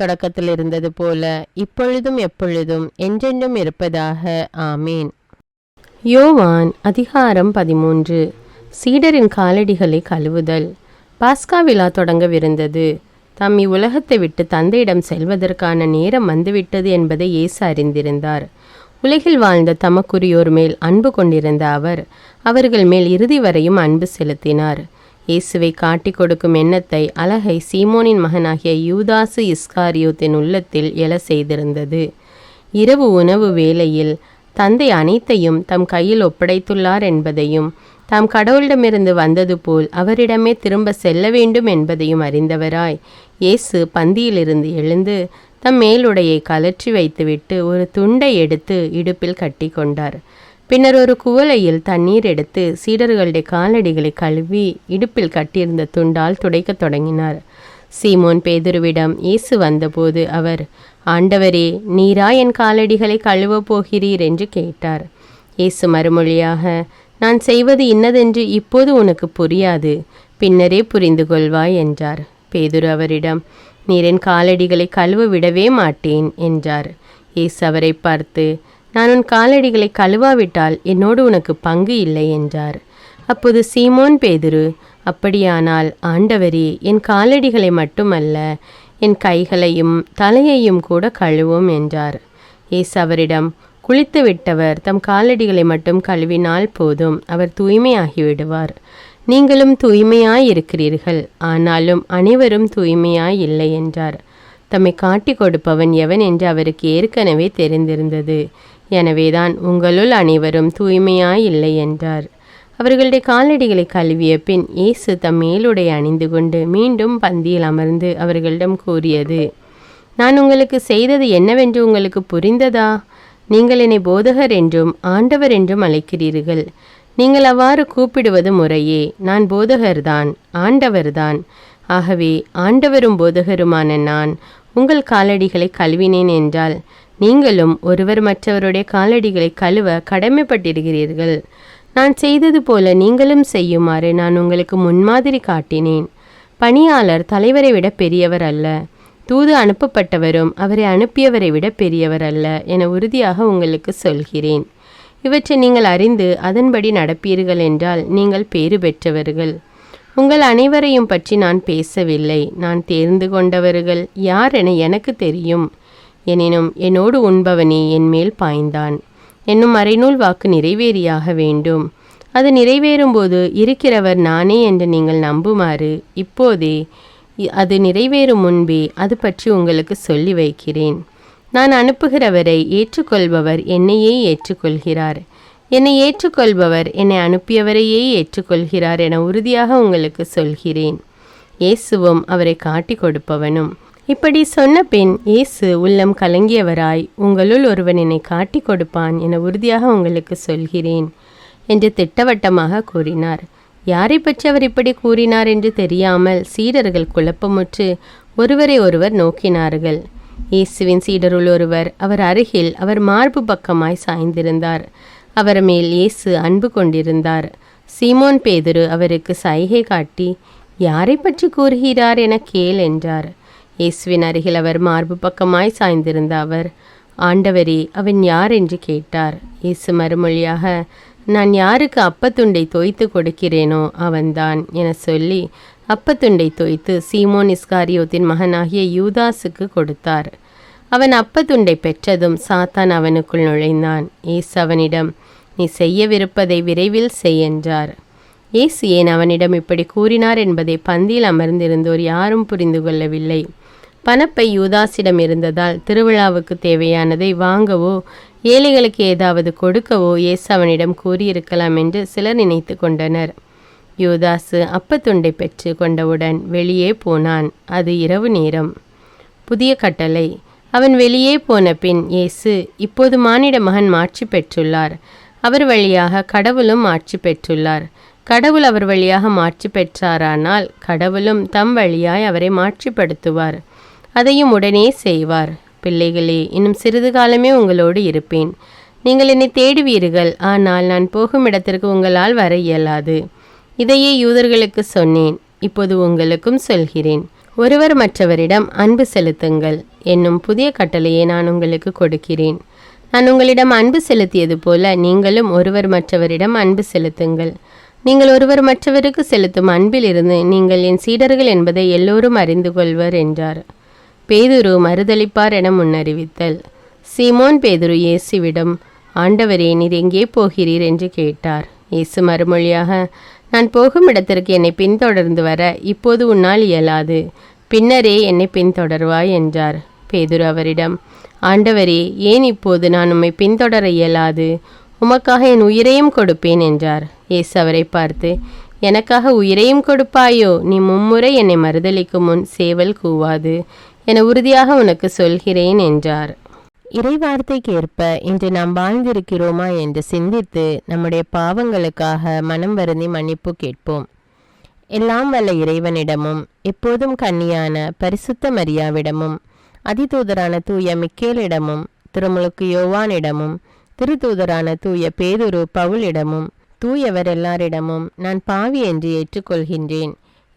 தொடக்கத்தில் இருந்தது போல இப்பொழுதும் எப்பொழுதும் என்றென்றும் இருப்பதாக. ஆமேன். யோவான் அதிகாரம் பதிமூன்று. சீடரின் காலடிகளை கழுவுதல். பாஸ்கா விழா தொடங்கவிருந்தது. தாம் இவ்வுலகத்தை விட்டு தந்தையிடம் செல்வதற்கான நேரம் வந்துவிட்டது என்பதை இயேசு அறிந்திருந்தார். உலகில் வாழ்ந்த தமக்குரியோர் மேல் அன்பு கொண்டிருந்த அவர் அவர்கள் மேல் இறுதி வரையும் அன்பு செலுத்தினார். இயேசுவை காட்டிக் கொடுக்கும் எண்ணத்தை அழகை சீமோனின் மகனாகிய யூதாசு இஸ்காரியோத்தின் உள்ளத்தில் எழ செய்திருந்தது. இரவு உணவு வேளையில் தந்தை அனைத்தையும் தம் கையில் ஒப்படைத்துள்ளார் என்பதையும் தாம் கடவுளிடமிருந்து வந்தது போல் அவரிடமே திரும்ப செல்ல வேண்டும் என்பதையும் அறிந்தவராய் இயேசு பந்தியிலிருந்து எழுந்து தம் மேலுடையை கலற்றி வைத்துவிட்டு ஒரு துண்டை எடுத்து இடுப்பில் கட்டி கொண்டார் பின்னர் ஒரு குவளையில் தண்ணீர் எடுத்து சீடர்களுடைய காலடிகளை கழுவி இடுப்பில் கட்டியிருந்த துண்டால் துடைக்கத் தொடங்கினார். சீமோன் பேதுருவிடம் இயேசு வந்தபோது அவர் ஆண்டவரே நீரா என் காலடிகளை கழுவப் போகிறீர்? என்று கேட்டார். இயேசு மறுமொழியாக நான் செய்வது இன்னதென்று இப்போது உனக்கு புரியாது. பின்னரே புரிந்து கொள்வாய் என்றார். பேதுரு அவரிடம் நீரின் காலடிகளை கழுவ விடவே மாட்டேன் என்றார். இயேசு அவரை பார்த்து நான் உன் காலடிகளை கழுவாவிட்டால் என்னோடு உனக்கு பங்கு இல்லை என்றார். அப்போது சீமோன் பேதுரு அப்படியானால் ஆண்டவரே என் காலடிகளை மட்டுமல்ல என் கைகளையும் தலையையும் கூட கழுவும் என்றார். ஏசு அவரிடம் குளித்து விட்டவர் தம் காலடிகளை மட்டும் கழுவினால் போதும் அவர் தூய்மையாகி விடுவார். நீங்களும் தூய்மையாய் இருக்கிறீர்கள் ஆனாலும் அனைவரும் தூய்மையாய் இல்லை என்றார். தம்மை காட்டி கொடுப்பவன் எவன்? என்று அவருக்கு ஏற்கனவே தெரிந்திருந்தது. எனவேதான் உங்களுள் அனைவரும் தூய்மையாய் இல்லை என்றார் அவர்களுடைய காலடிகளை கழுவிய பின் இயேசு தம் மேலுடை அணிந்து கொண்டு மீண்டும் பந்தியில் அமர்ந்து அவர்களிடம் கூறியது நான் உங்களுக்கு செய்தது என்னவென்று உங்களுக்கு புரிந்ததா? நீங்கள் என்னை போதகர் என்றும் ஆண்டவர் என்றும் அழைக்கிறீர்கள். நீங்கள் அவ்வாறு கூப்பிடுவது முறையே. நான் போதகர்தான் ஆண்டவர்தான். ஆகவே ஆண்டவரும் போதகருமான நான் உங்கள் காலடிகளை கழுவினேன் என்றால் நீங்களும் ஒருவர் மற்றவருடைய காலடிகளை கழுவ கடமைப்பட்டிருக்கிறீர்கள். நான் செய்தது போல நீங்களும் செய்யுமாறு நான் உங்களுக்கு முன்மாதிரி காட்டினேன். பணியாளர் தலைவரை விட பெரியவர் அல்ல. தூது அனுப்பப்பட்டவரும் அவரை அனுப்பியவரை விட பெரியவர் அல்ல என உறுதியாக உங்களுக்கு சொல்கிறேன். இவற்றை நீங்கள் அறிந்து அதன்படி நடப்பீர்கள் என்றால் நீங்கள் பேறு பெற்றவர்கள். உங்கள் அனைவரையும் பற்றி நான் பேசவில்லை. நான் தேர்ந்து கொண்டவர்கள் யார் என எனக்கு தெரியும். எனினும் என்னோடு உண்பவனே என்மேல் பாய்ந்தான். என்னும் மறைநூல் வாக்கு நிறைவேறியாக வேண்டும். அது நிறைவேறும்போது இருக்கிறவர் நானே என்று நீங்கள் நம்புமாறு இப்போதே அது நிறைவேறும் முன்பே அது பற்றி உங்களுக்கு சொல்லி வைக்கிறேன். நான் அனுப்புகிறவரை ஏற்றுக்கொள்பவர் என்னையே ஏற்றுக்கொள்கிறார். என்னை ஏற்றுக்கொள்பவர் என்னை அனுப்பியவரையே ஏற்றுக்கொள்கிறார் என உறுதியாக உங்களுக்கு சொல்கிறேன். இயேசுவும் அவரை காட்டிக் கொடுப்பவனும் இப்படி சொன்ன பின் இயேசு உள்ளம் கலங்கியவராய் உங்களுள் ஒருவன் என்னை காட்டிக் கொடுப்பான் என உறுதியாக உங்களுக்கு சொல்கிறேன் என்று திட்டவட்டமாக கூறினார். யாரை பற்றி அவர் இப்படி கூறினார் என்று தெரியாமல் சீடர்கள் குழப்பமுற்று ஒருவரை ஒருவர் நோக்கினார்கள். இயேசுவின் சீடருள் ஒருவர் அவர் அருகில் அவர் மார்பு பக்கமாய் சாய்ந்திருந்தார். அவர் மேல் இயேசு அன்பு கொண்டிருந்தார். சீமோன் பேதுரு அவருக்கு சைகை காட்டி யாரை பற்றி கூறுகிறார் என கேள் என்றார். இயேசுவின் அருகில் அவர் மார்பு பக்கமாய் சாய்ந்திருந்த அவர். ஆண்டவரே அவன் யார் என்று கேட்டார். இயேசு மறுமொழியாக நான் யாருக்கு அப்பத்துண்டை தோய்த்து கொடுக்கிறேனோ அவன்தான் என சொல்லி அப்பத்துண்டை தோய்த்து சீமோன் இஸ்காரியோத்தின் மகனாகிய யூதாஸுக்கு கொடுத்தார். அவன் அப்பத்துண்டை பெற்றதும் சாத்தான் அவனுக்குள் நுழைந்தான். இயேசு அவனிடம் நீ செய்யவிருப்பதை விரைவில் செய் என்றார். இயேசு ஏன் அவனிடம் இப்படி கூறினார் என்பதை பந்தியில் அமர்ந்திருந்தோர் யாரும் புரிந்து கொள்ளவில்லை. பணப்பை யூதாசிடம் இருந்ததால் திருவிழாவுக்கு தேவையானதை வாங்கவோ ஏழைகளுக்கு ஏதாவது கொடுக்கவோ இயேசவனிடம் கூறியிருக்கலாம் என்று சிலர் நினைத்து கொண்டனர். யூதாசு அப்பத்துண்டை பெற்று கொண்டவுடன் வெளியே போனான். அது இரவு நேரம். புதிய கட்டளை. அவன் வெளியே போன பின் இயேசு இப்போது மானிட மகன் மாட்சி பெற்றுள்ளார். அவர் வழியாக கடவுளும் மாட்சி பெற்றுள்ளார். கடவுள் அவர் வழியாக மாட்சி பெற்றாரானால் கடவுளும் தம் வழியாய் அவரை மாட்சிப்படுத்துவார். அதையும் உடனே செய்வார். பிள்ளைகளே இன்னும் சிறிது காலமே உங்களோடு இருப்பேன். நீங்கள் என்னை தேடுவீர்கள் ஆனால் நான் போகும் இடத்திற்கு உங்களால் வர இயலாது. இதையே யூதர்களுக்கு சொன்னேன் இப்போது உங்களுக்கும் சொல்கிறேன். ஒருவர் மற்றவரிடம் அன்பு செலுத்துங்கள் என்னும் புதிய கட்டளையை நான் உங்களுக்கு கொடுக்கிறேன். நான் உங்களிடம் அன்பு செலுத்தியது போல நீங்களும் ஒருவர் மற்றவரிடம் அன்பு செலுத்துங்கள். நீங்கள் ஒருவர் மற்றவருக்கு செலுத்தும் அன்பிலிருந்து நீங்கள் என் சீடர்கள் என்பதை எல்லோரும் அறிந்து கொள்வர் என்றார். பேதுரு மறுதளிப்பார் என முன்னறிவித்தல். சீமோன் பேதுரு இயேசுவிடம் ஆண்டவரே நீர் எங்கே போகிறீர்? என்று கேட்டார். இயேசு மறுமொழியாக நான் போகும் இடத்திற்கு என்னை பின்தொடர்ந்து வர இப்போது உன்னால் இயலாது. பின்னரே என்னை பின்தொடர்வாய் என்றார். பேதுரு அவரிடம் ஆண்டவரே ஏன் இப்போது நான் உம்மை பின்தொடர இயலாது? உமக்காக என் உயிரையும் கொடுப்பேன் என்றார். இயேசு அவரை பார்த்து எனக்காக உயிரையும் கொடுப்பாயோ? நீ மும்முறை என்னை மறுதளிக்கும் முன் சேவல் கூவாது. என உறுதியாக உனக்கு சொல்கிறேன் என்றார். இறைவார்த்தைக்கு ஏற்ப இன்று நாம் வாழ்ந்திருக்கிறோமா என்று சிந்தித்து நம்முடைய பாவங்களுக்காக மனம் வருந்தி மன்னிப்பு கேட்போம். எல்லாம் வல்ல இறைவனிடமும் எப்போதும் கன்னியான பரிசுத்த மரியாவிடமும் அதிதூதரான தூய மிக்கேலிடமும் திருமுழுக்கு யோவானிடமும் திருத்தூதரான தூய பேதுரு பவுலிடமும் தூயவர் எல்லாரிடமும் நான் பாவி என்று ஏற்றுக்கொள்கின்றேன்.